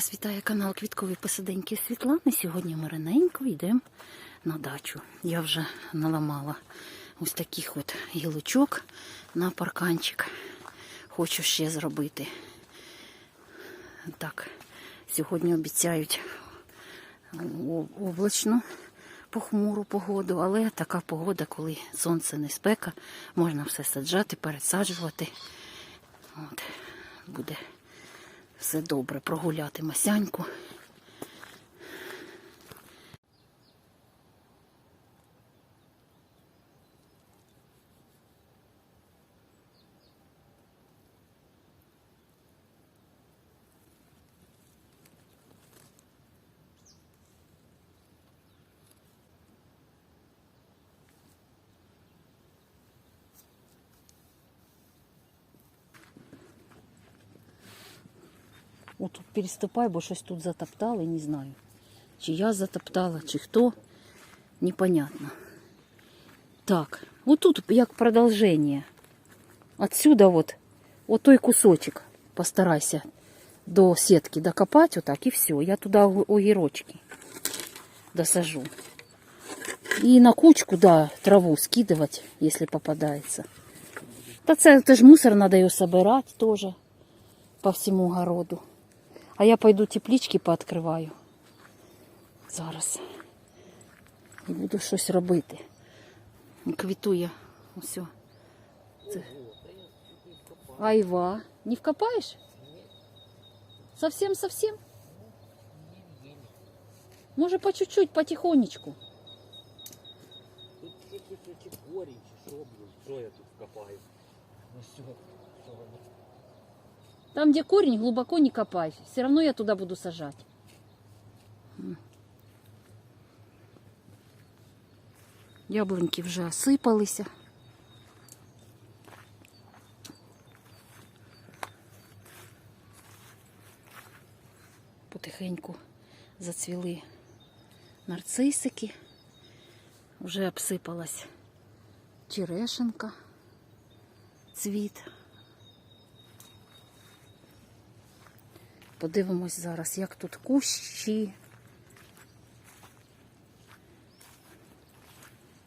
Вас вітає канал Квіткові Посиденьки Світлани. Сьогодні ми раненько йдемо на дачу. Я вже наламала ось таких от гілочок на парканчик. Хочу ще зробити. Так, сьогодні обіцяють облачну похмуру погоду, але така погода, коли сонце не спека, можна все саджати, пересаджувати. От, буде все добре прогуляти масяньку. Отут переступай, бо щось тут затоптали, не знаю. Чи я затоптала, чи хто, непонятно. Так, вот тут як продовження. Отсюда вот, вот той кусочек постарайся до сетки докопать вот так и все. Я туда огірочки досажу. И на кучку, да, траву скидывать, если попадается. Та це, это ж мусор, надо ее собирать тоже по всему городу. А я пойду теплички пооткриваю. Зараз. І буду щось робити. Квітує. Усе. Це. Айва. Не вкопаєш? Совсем-совсем? Може по чуть-чуть, потихонечку. Тут тільки що чи корінь, чи що, блін, що я тут вкопаю? Ну все, що воно. Там, где корень, глубоко не копай. Все равно я туда буду сажать. М. Яблуньки вже осипалися. Потихеньку зацвіли нарцисики. Вже обсипалась черешенка, цвіт. Подивимось зараз, як тут кущі.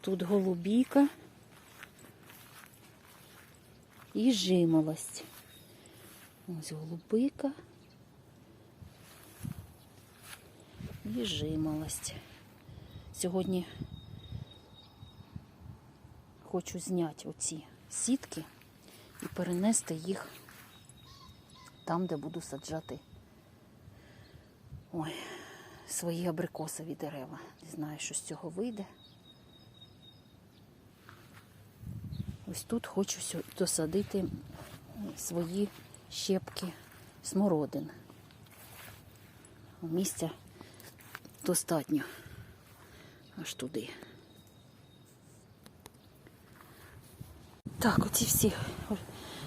Тут голубіка і жимолость. Ось голубика і жимолость. Сьогодні хочу зняти оці сітки і перенести їх там, де буду саджати ой, свої абрикосові дерева. Не знаю, що з цього вийде. Ось тут хочу досадити свої щепки смородин. Місця достатньо аж туди. Так, оці всі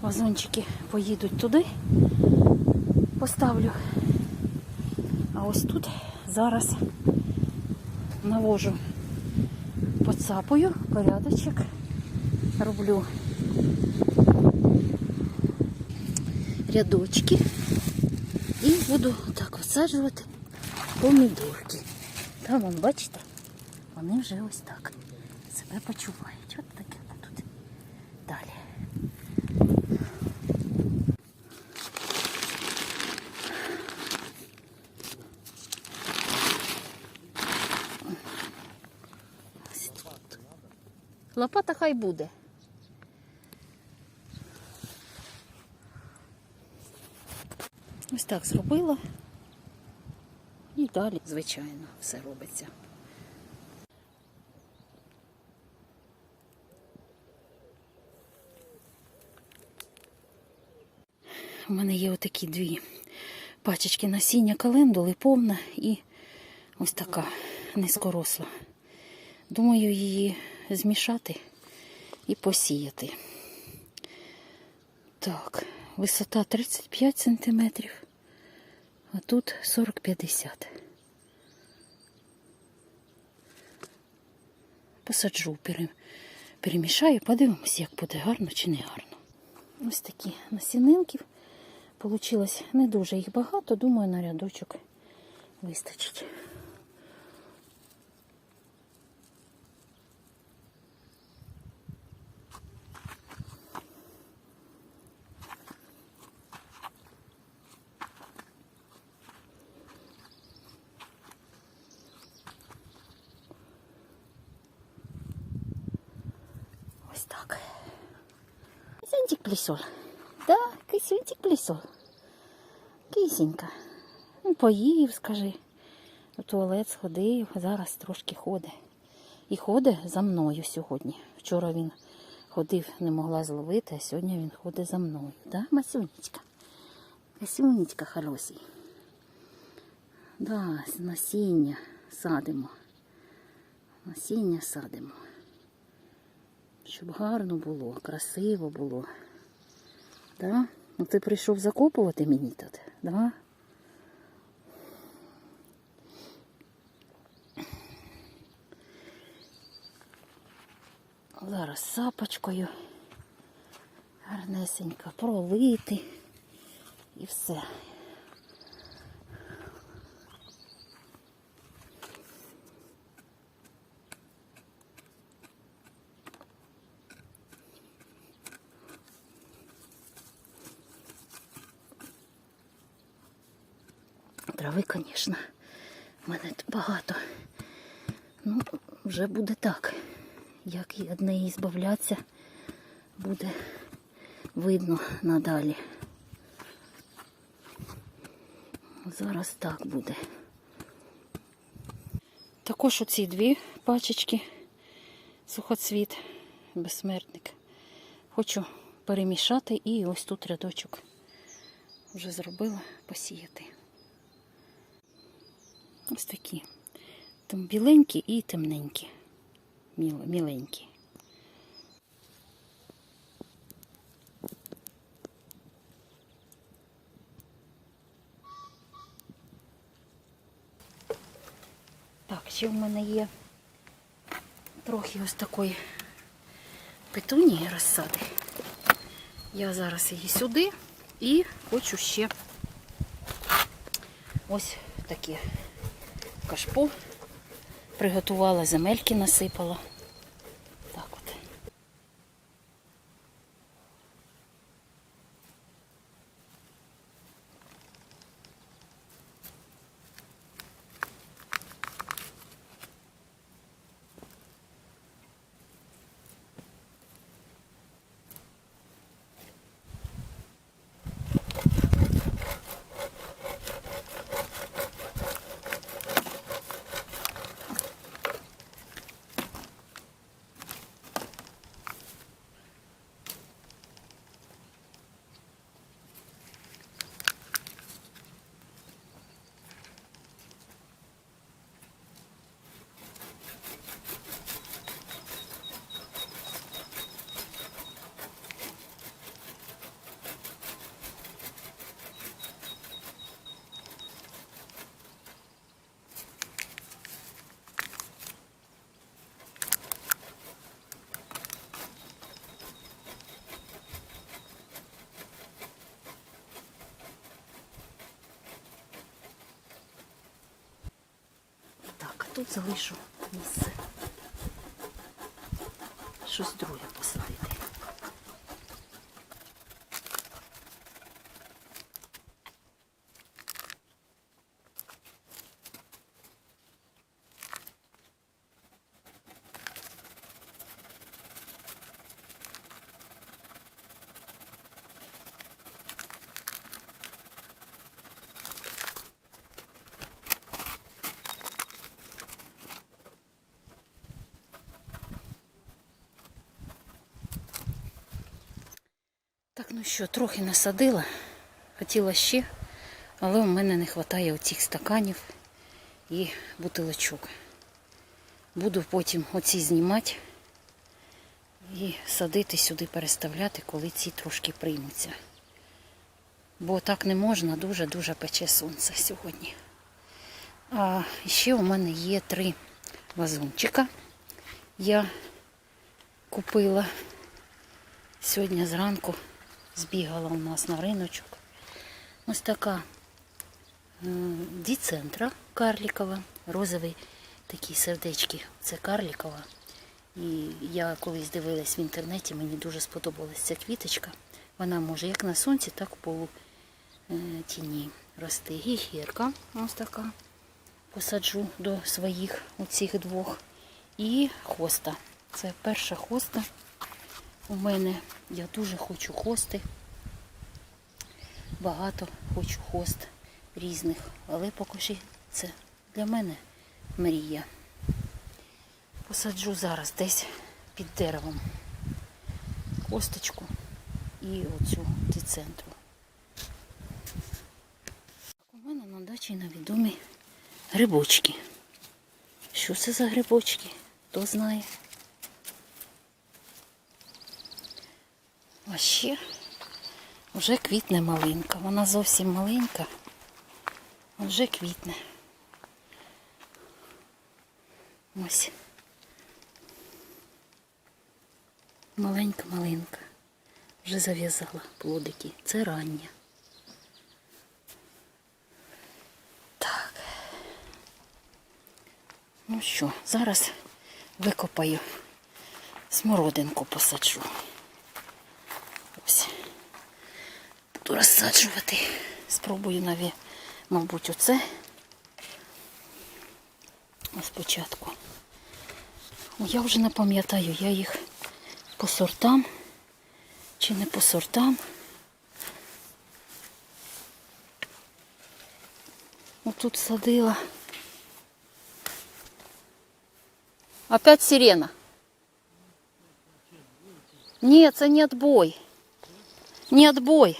вазончики поїдуть туди. Поставлю. А ось тут зараз навожу поцапую, порядочок, роблю рядочки і буду так висаджувати помідорки. Там, вон, бачите, вони вже ось так себе почувають. От таке будуть. Далі. Ось тут. Лопата хай буде. Ось так зробила. І далі, звичайно, все робиться. У мене є отакі дві пачечки насіння календули, повна і ось така низькоросла. Думаю, її змішати і посіяти. Так, висота 35 сантиметрів, а тут 40-50. Посаджу, перемішаю, подивимось, як буде гарно чи не гарно. Ось такі насінинків. Получилось не дуже їх багато, думаю, на рядочок вистачить. Ось так. Кисюнчик плісол. Да, кисюнчик плісол. Кисенька. Ну, поїв, скажи. У туалет сходив, зараз трошки ходить. І ходить за мною сьогодні. Вчора він ходив, не могла зловити, а сьогодні він ходить за мною. Да, Масюнечка? Масюнечка хороший. Да, насіння садимо. Насіння садимо. Щоб гарно було, красиво було. Да? Ну ти прийшов закопувати мені тут, да? Зараз сапочкою гарнесенько пролити і все. Трави, звісно, в мене багато. Ну, вже буде так. Як і від неї збавлятися, буде видно надалі. Зараз так буде. Також оці дві пачечки сухоцвіт, безсмертник. Хочу перемішати і ось тут рядочок вже зробила посіяти. Ось такі. Там біленькі і темненькі. Міленькі. Так, ще в мене є трохи ось такої петунії розсади. Я зараз її сюди і хочу ще ось таке кашпо. Приготувала земельки, насипала. Так от. Так, а тут залишу місце. Щось друге посадити. Ну що, трохи насадила. Хотіла ще, але у мене не вистачає оцих стаканів і бутилочок. Буду потім оці знімати і садити сюди, переставляти, коли ці трошки приймуться. Бо так не можна, дуже-дуже пече сонце сьогодні. А ще у мене є три вазончика. Я купила сьогодні зранку, збігала у нас на риночок. Ось така е, діцентра карлікова, розовий такі сердечки. Це карлікова. І я колись дивилась в інтернеті, мені дуже сподобалась ця квіточка. Вона може як на сонці, так в полу е, тіні рости. Гігірка ось така. Посаджу до своїх оцих двох. І хоста. Це перша хоста у мене. Я дуже хочу хости. Багато хочу хост різних. Але поки це для мене мрія. Посаджу зараз десь під деревом косточку і оцю дицентру. У мене на дачі невідомі грибочки. Що це за грибочки? Хто знає? А ще вже квітне малинка. Вона зовсім маленька, а вже квітне. Ось. Маленька малинка. Вже зав'язала плодики. Це рання. Так. Ну що, зараз викопаю смородинку посаджу. Ось. Буду розсаджувати. Спробую навіть, мабуть, оце. Ось спочатку. Я вже не пам'ятаю, я їх по сортам чи не по сортам. Отут садила. Опять сирена. Нет, це не отбой. Не отбой.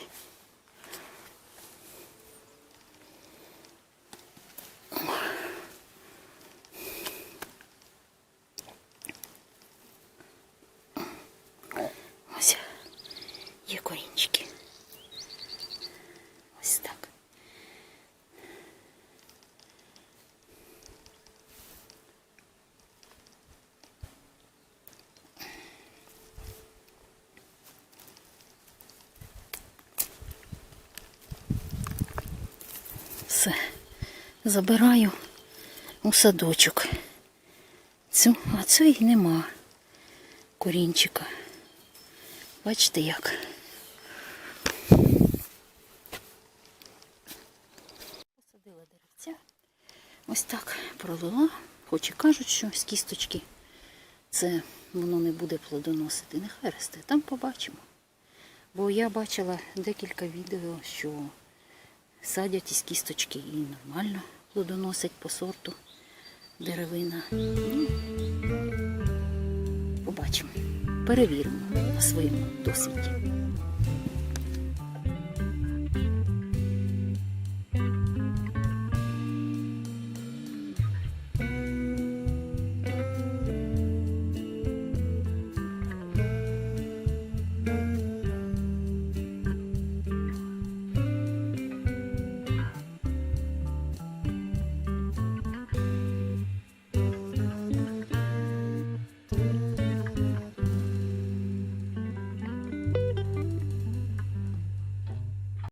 Ось є корінчики. Ось так. Все. Забираю у садочок. Цю, а цієї нема корінчика. Бачите як. Посадила деревця. Ось так пролила. Хоч і кажуть, що з кісточки це воно не буде плодоносити. Нехай росте. Там побачимо. Бо я бачила декілька відео, що садять із кісточки і нормально плодоносять по сорту деревина. Ну, побачимо. Перевіримо на своєму досвіді.